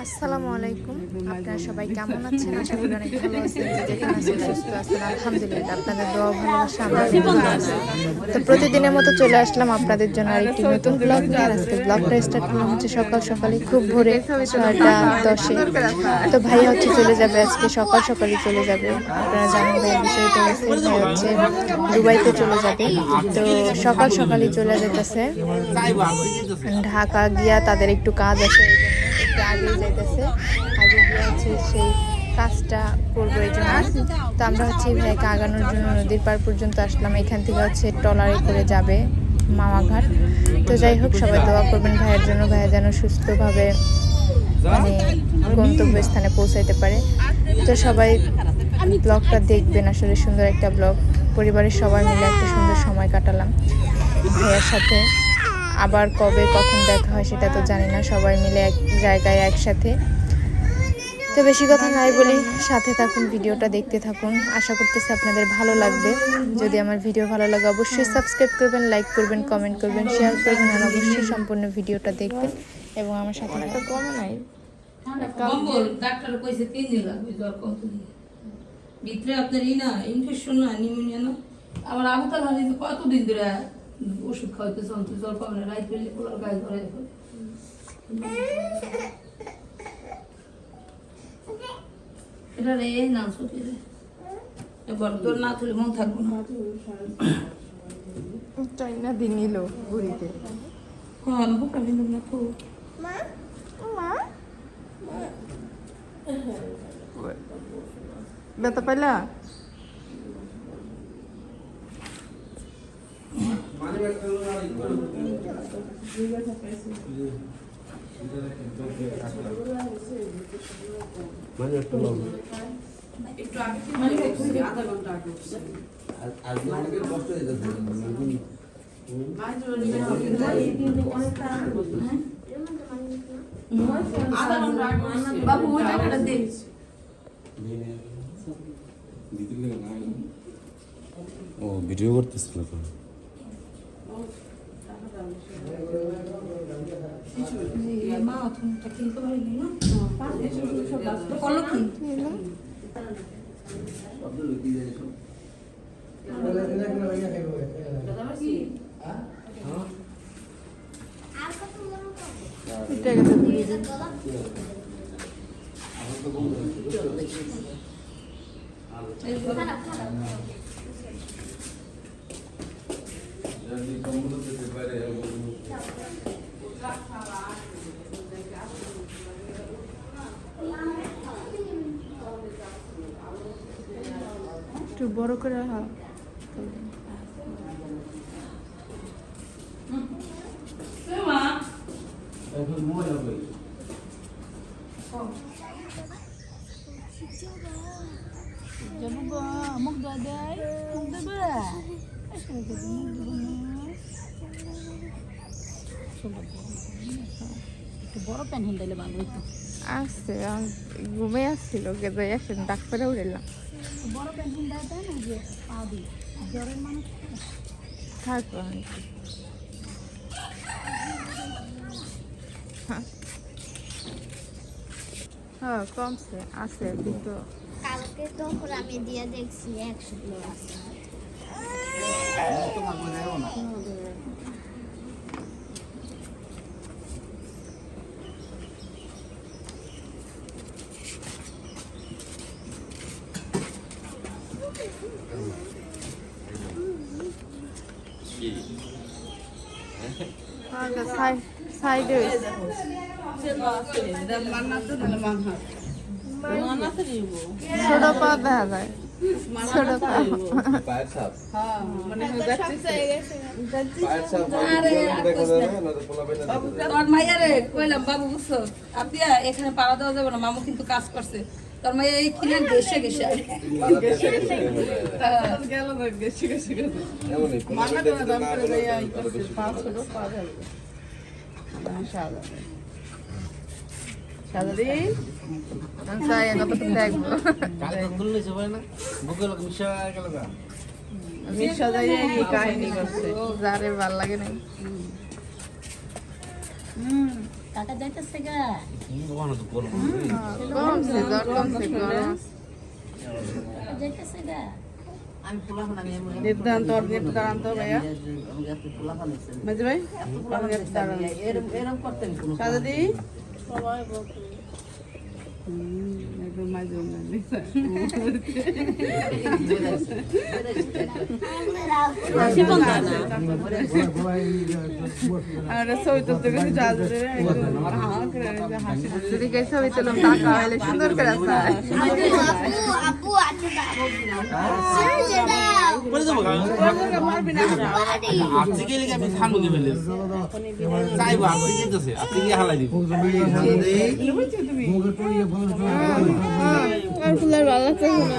আসসালামু আলাইকুম। আপনারা সবাই কেমন আছেন? আশা করি অনেক ভালো আছেন। যেখানে আছেন, সুস্থ আছেন। আলহামদুলিল্লাহ, আপনাদের দোয়া ভালোবাসা তো প্রতিদিনের মতো চলে আসলাম আপনাদের জন্য আরেকটি নতুন ব্লগ নিয়ে। আজকে ব্লগটা স্টার্ট করলাম হচ্ছে সকাল সকালে খুব ভোরে ছয়টা দশে। তো ভাই হচ্ছে চলে যাবে আজকে, সকাল সকালে চলে যাবে। আপনারা জানেন ভাইয়ের বিষয়টা হচ্ছে ভাই হচ্ছে দুবাইতে চলে যাবে। তো সকাল সকালই চলে যেতেছে। ঢাকা গিয়া তাদের একটু কাজ আছে একটু আগেই যাইতেছে। আগে গিয়ে হচ্ছে সেই কাজটা করব এই জন্য। তো আমরা হচ্ছে ভাইকে আগানোর জন্য নদীর পার পর্যন্ত আসলাম। এখান থেকে হচ্ছে ট্রলারে করে যাবে মামাঘাট। তো যাই হোক, সবাই দোয়া করবেন ভাইয়ের জন্য। ভাইয়া যেন সুস্থভাবে মানে গন্তব্যস্থানে পৌঁছাইতে পারে। তো সবাই ব্লগটা দেখবেন। আসলে সুন্দর একটা ব্লগ। পরিবারের সবাই মিলে একটা সুন্দর সময় কাটালাম। ভাইয়ার সাথে আবার কবে কখন দেখা হয় সেটা তো জানি না সবাই মিলে এক জায়গায় একসাথে। তো বেশি কথা নাই বলি সাথে থাকুন ভিডিওটা দেখতে থাকুন। আশা করতেছি আপনাদের ভালো লাগবে। যদি আমার ভিডিও ভালো লাগে অবশ্যই সাবস্ক্রাইব করবেন লাইক করবেন কমেন্ট করবেন শেয়ার করবেন আর অবশ্যই সম্পূর্ণ ভিডিওটা দেখবেন। এবং আমার সাথে কম। নাই ডাক্তার কইছে তিন দিন লাগবে জ্বর কত ভিতরে আপনার ই না ইনফেকশন না নিউমোনিয়া না। আমার আবু তাল হাজি কত দিন ধরে ওষুধ খাওয়াইতে চলতে জ্বর পাবে না রাইত পেলে পোলার গায়ে ধরে এটা রে না ছুটি রে এবার তোর না তুলে মন থাকব না চাইনা দিন নিল ঘুরিতে হ্যাঁ বুকা বিন্দু না তো ব্যথা পাইলা মানে একটা লোক আজকে অনেকের কষ্ট হয়ে যাচ্ছে বাবু ওই টাকাটা দে ও ভিডিও করতেছিল তো মা তুমি কিনতে পারিনি না করল কি একটু বড় করে হ্যাঁ এখন মজা হবে। মুখ দাদাই মুখ দেবে? একটু বড় প্যান্ট হিন্দাইলে ভালো হইতো আসছে ঘুমে আসছিল গেজে আসেন, ডাক্তারে উড়েলাম না যে হ্যাঁ। কমছে, আছে, কিন্তু কালকে তো আমি দিয়ে দেখছি, একশো আছে সাইডে ছোট পা দেখা যায় ছোট পা পায়ের ছাপ পায়ের ছাপ দেখা যাবে না তো পোলা বেটা তোর মাইয়ারে কইলাম বাবু বুঝছ? আপনি এখানে পাড়া দেওয়া যাবে না মামু কিন্তু কাজ করছে। তোর মাইয়া এই কিনে গেছে গেছে এমনই পোলা যারে ভালো লাগে নাই কাকা যাইতেছে গা কমছে জ্বর কমছে গরম আছে। কাকা যাইতেছে গা দেবদান তোর দেবদান তো ভাইয়া মাঝে ভাই সাদা দি Mm. সুন্দর করে চাইব আপনি যেতেছে আপনি গিয়ে হালাই দিব। বুঝছ তুমি আর ফুলের ভালো লাগছে না।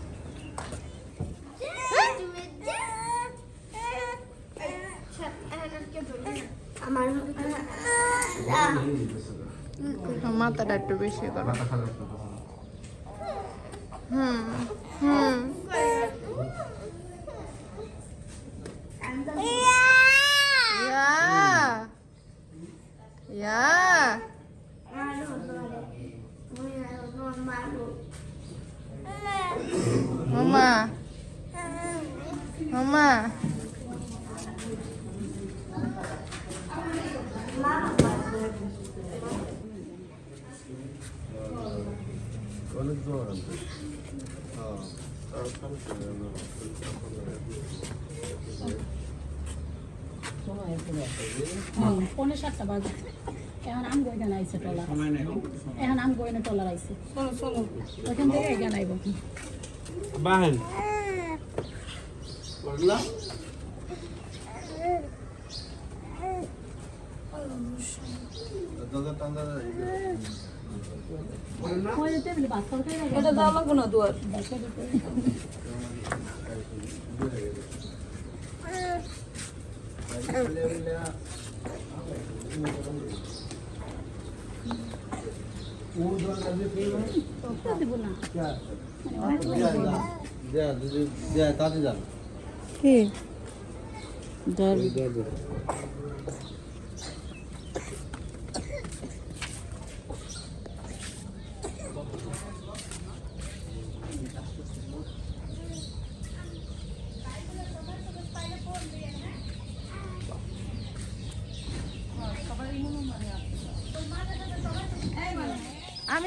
মাথাটা একটু বেশি করো হুম হুম ইয়া ইয়া মামা মামা অনেক জ্বর আছে হ্যাঁ তার সমস্যা নেই না। পনেরো সাতটা বাজে এখন আম গই গান আইছে টলা এখন আম গই না টলার আইছে শোনো শোনো ওখান থেকে গান আইব বাহেন দাদা এটা দাও লাগবো না দুয়ার দিব না যা দিদি যা কাজে যান কি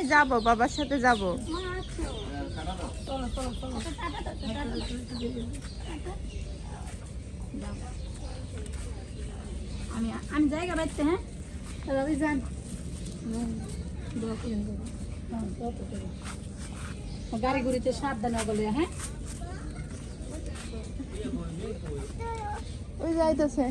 যাব বাবার সাথে যাব। আমি আমি জায়গা বাইতে হ্যাঁ? রবি যান। গাড়ি গুড়িতে সাবধানে বলে হ্যাঁ? ওই যাইতেছে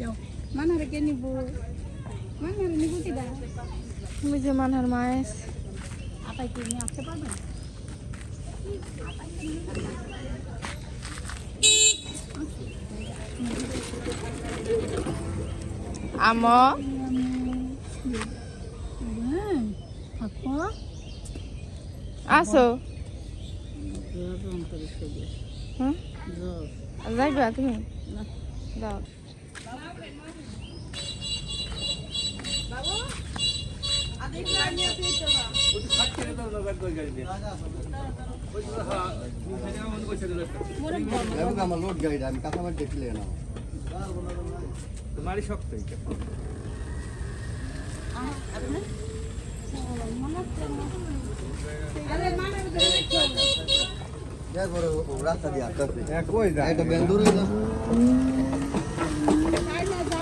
যাও মানারে কে নিব মানারে নিব কি দা তুমি যে মানহার মায়েস আপাই কি নিয়ে আসতে পারবেন আম হ্যাঁ আপা আসো হুম যাইবা তুমি যাও আমার লোড গাড়িটা আমি কাঁচামার দেখলে না। তোমারই শক্ত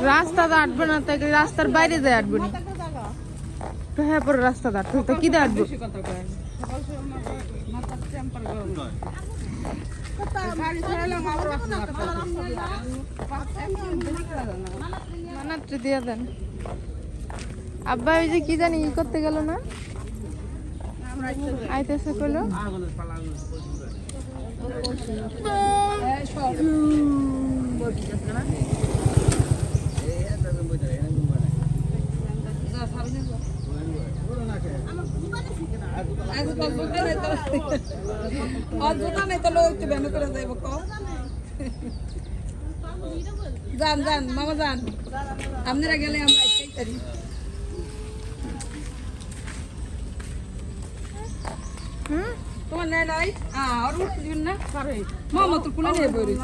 রাস্তা তো আটবো না তাকে রাস্তার বাইরে যায় আটবো নি। তো হ্যাঁ পরে রাস্তা দাঁড় তো কি আটবো বেশি কথা কয় সকাল সময় মাথা টেম্পার গরম গাড়ি ছাড়ালাম আবার রাস্তা মানাত্রে দিয়ে দেন আব্বা ওই যে কি জানি ই করতে গেল না আইতেছে কইলো দোকানে যান যান মামা যান আপনারা গেলে আমরা পারি তোমার নেয় নাই আর দিবেন না মামা তো কুলে নিয়ে বই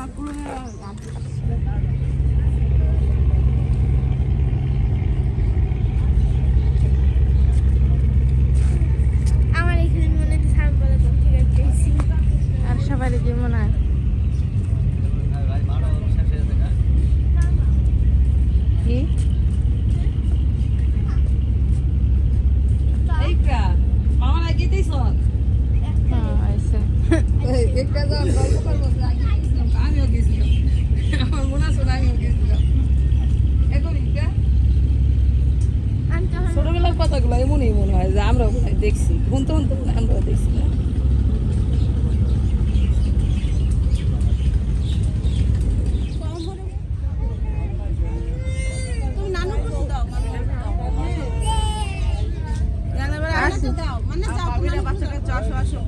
আমার এখানে মনে হচ্ছে সামনে বলে তো ঠিক আছে আর সবাই কি মনে হয় কি এইটা মামা আগে দিস হ্যাঁ আইছে একটা যান গল্প করব আগে গেছিলাম আমিও গেছিলাম আমার মনে আছে আমিও গেছিলাম ছোটবেলার কথাগুলো এমনই মনে হয় যে আমরা দেখছি। শুনতে শুনতে আমরাও দেখছি না তুমি নানু করে দাও আসি মানে যাও বাচ্চাকে চাষ আসো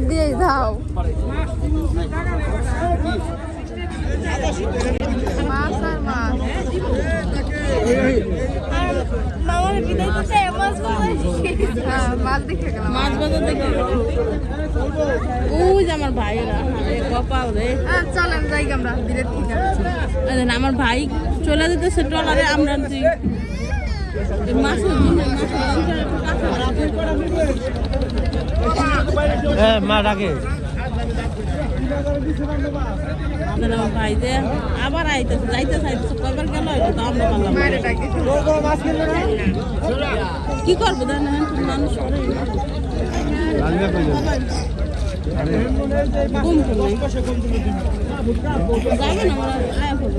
ভিতর দিয়ে দাও। মাছ আর মাছ। হ্যাঁ আমার কপাল রে। চলেন যাই আমরা আমার ভাই চলে যেতেছে ট্রলারে আমরা মাছ মা ডাকে। আবার আইতেছে যাইতে চাইতেছে তো আমরা পারলাম কি করব দেন মানুষ কম কম যাবে না আমার আয়া পড়বে